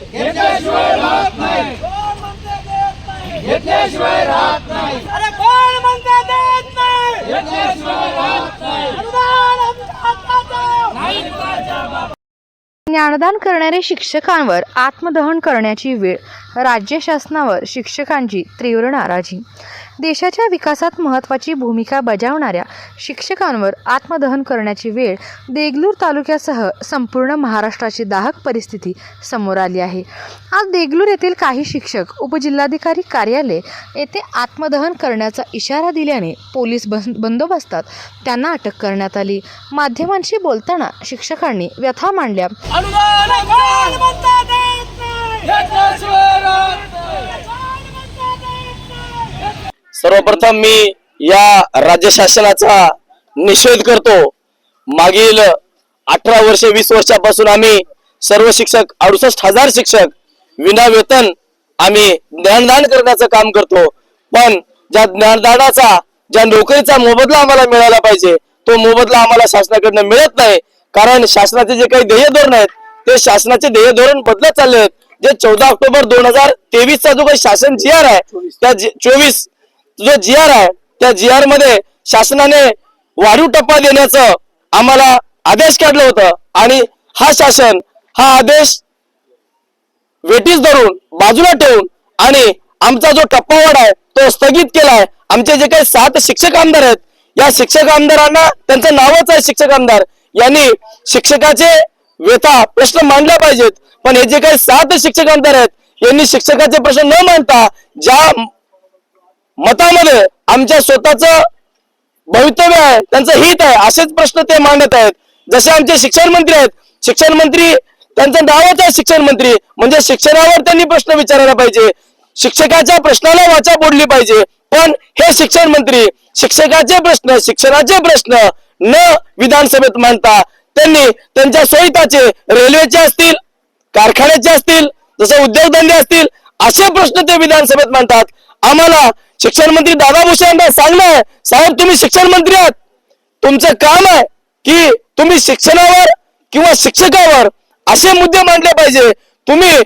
घेतल्याशिवाय राहत नाही. कोण म्हणते देत नाही? घेतल्याशिवाय राहत नाही. अरे कोण म्हणते देत नाही घेतल्याशिवाय राहत नाही. ज्ञानदान करणारे शिक्षकांवर आत्मदहन करण्याची वेळ. राज्य शासनावर शिक्षकांची तीव्र नाराजी. देशाच्या विकासात महत्त्वाची भूमिका बजावणाऱ्या शिक्षकांवर आत्मदहन करण्याची वेळ देगलूर तालुक्यासह संपूर्ण महाराष्ट्राची दाहक परिस्थिती समोर आली आहे. आज देगलूर येथील काही शिक्षक उपजिल्हाधिकारी कार्यालय येथे आत्मदहन करण्याचा इशारा दिल्याने पोलीस बं बंदोबस्तात त्यांना अटक करण्यात आली. माध्यमांशी बोलताना शिक्षकांनी व्यथा मांडल्या अनुदान कोण म्हणते देत नाही घेतल्याशिवाय राहत नाही कोण म्हणते देत नाही सर्वप्रथम मी या राज्य शासनाचा निषेध करतो. मागील अठरा वर्षे वीस वर्षापासून आम्ही सर्व शिक्षक अडुसष्ट हजार शिक्षक विना वेतन आम्ही ज्ञानदान करण्याचं काम करतो. पण ज्या ज्ञानदानाचा ज्या नोकरीचा मोबदला आम्हाला मिळाला पाहिजे तो मोबदला आम्हाला शासनाकडनं मिळत नाही. कारण शासनाचे जे काही ध्येय धोरण आहेत ते शासनाचे ध्येय धोरण बदलत चालले आहेत. जे चौदा ऑक्टोबर दोन हजार तेवीस चा जो काही शासन जी आर आहे त्या चोवीस जो जी आर आहे त्या जी आरमध्ये शासनाने वाढीव टप्पा देण्याचं आम्हाला आदेश काढलं होतं. आणि हा शासन हा आदेश वेटीस धरून बाजूला ठेवून आणि आमचा जो टप्पावाढ आहे तो स्थगित केलाय. आमचे जे काही सात शिक्षक आमदार आहेत या शिक्षक आमदारांना त्यांचं नावच आहे शिक्षक आमदार. यांनी शिक्षकाचे वेता प्रश्न मांडला पाहिजेत. पण हे जे काही सात शिक्षक आमदार आहेत यांनी शिक्षकाचे प्रश्न न मांडता ज्या मतामध्ये आमच्या स्वतःच भवितव्य आहे त्यांचं हित आहे असेच प्रश्न ते मांडत आहेत. जसे आमचे शिक्षण मंत्री आहेत शिक्षण मंत्री त्यांचं नावच आहे शिक्षण मंत्री. म्हणजे शिक्षणावर त्यांनी प्रश्न विचारायला पाहिजे. शिक्षकाच्या प्रश्नाला वाचा बोडली पाहिजे. पण हे शिक्षण मंत्री शिक्षकाचे प्रश्न शिक्षणाचे प्रश्न न विधानसभेत मांडता त्यांनी त्यांच्या सोयीताचे रेल्वेचे असतील कारखान्याचे असतील जसे उद्योगधंदे असतील असे प्रश्न ते विधानसभेत मांडतात. आम्हाला शिक्षण मंत्री दादा भुसे यांना सांगणं साहेब तुम्ही शिक्षण मंत्री आहात. तुमचं काम आहे की तुम्ही शिक्षणावर किंवा शिक्षकावर असे मुद्दे मांडले पाहिजे. तुम्ही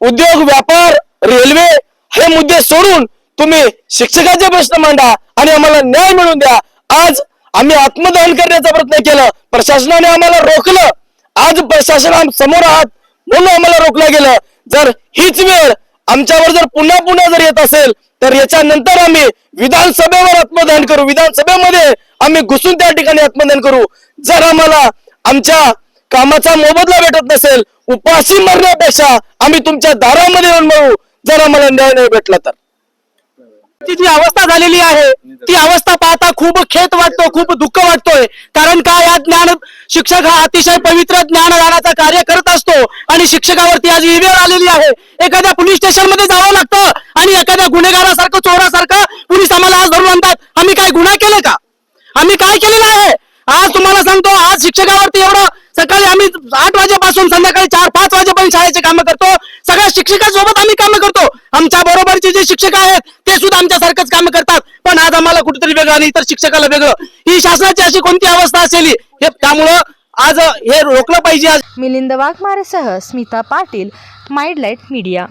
उद्योग व्यापार रेल्वे हे मुद्दे सोडून तुम्ही शिक्षकाचे प्रश्न मांडा आणि आम्हाला न्याय मिळवून द्या. आज आम्ही आत्मदहन करण्याचा प्रयत्न केला. प्रशासनाने आम्हाला रोखलं. आज प्रशासन समोर आहात म्हणून आम्हाला रोखलं गेलं. जर हीच वेळ आमच्यावर जर पुन्हा पुन्हा जर येत असेल तर याच्यानंतर आम्ही विधानसभेवर आत्मदहन करू. विधानसभेमध्ये आम्ही घुसून त्या ठिकाणी आत्मदहन करू. जर आम्हाला आमच्या कामाचा मोबदला भेटत नसेल उपाशी मरण्यापेक्षा आम्ही तुमच्या दारामध्ये येऊन मरू. जर आम्हाला न्याय नाही भेटला तर. ची जी अवस्था झालेली आहे ती अवस्था पाहता खूप खेत वाटतो खूप दुःख वाटतोय. कारण का या ज्ञान शिक्षक हा अतिशय पवित्र ज्ञानदानाचा कार्य करत असतो आणि शिक्षकावरती आज ही आलेली आहे. एखाद्या पोलीस स्टेशनमध्ये जावं लागतं आणि एखाद्या गुन्हेगारासारखं चोरासारखं पोलीस आम्हाला आज धरून आणतात. आम्ही काय गुन्हा केले का? आम्ही काय केलेलं आहे? आज तुम्हाला सांगतो आज शिक्षकावरती एवढं सकाळी आम्ही आठ वाजेपासून संध्याकाळी चार पाच वाजेपर्यंत शाळेचे कामं करतो. सगळ्या शिक्षकासोबत आम्ही कामं करतो. आमच्या बरोबरचे जे शिक्षक आहेत ते सुद्धा आमच्यासारखंच काम करतात. पण आज आम्हाला कुठेतरी वेगळं आणि इतर शिक्षकाला वेगळं. ही शासनाची अशी कोणती अवस्था असेल हे त्यामुळं आज हे रोखलं पाहिजे आज. मिलिंद वाघमारेसह स्मिता पाटील माइंडलाईट मीडिया.